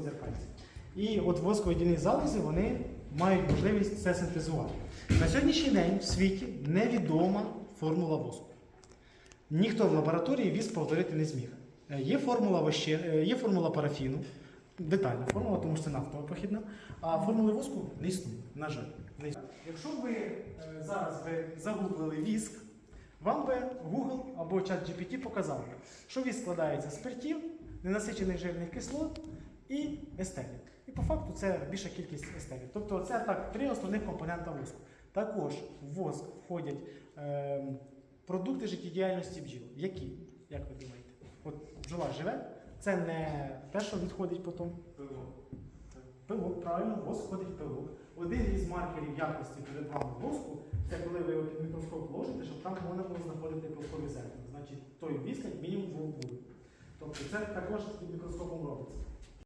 дзеркальці. І от восковидільні залози вони мають можливість це синтезувати. На сьогоднішній день в світі невідома формула воску. Ніхто в лабораторії віск повторити не зміг. Е, Є формула, ваще, е, є формула парафіну, детальна формула, тому що це нафтова похідна, а формули воску не існує, на жаль. Не існує. Якщо ви е, зараз би загуглили віск, вам би Google або ChatGPT показав, що віск складається з спиртів, ненасичених жирних кислот і естерів. І по факту це більша кількість естерів. Тобто це так три основних компонента воску. Також в воск входять е, продукти життєдіяльності бджіл. Які, як ви думаєте? От бджола живе, це не те, що відходить потім. Пилок, правильно, воск входить в пилок. Один із маркерів якості перед вами воску це коли ви його під мікроскоп ложите, щоб там можна було знаходити пилкові зерна. Значить, той віск як мінімум двох буде. Тобто це також під мікроскопом робиться.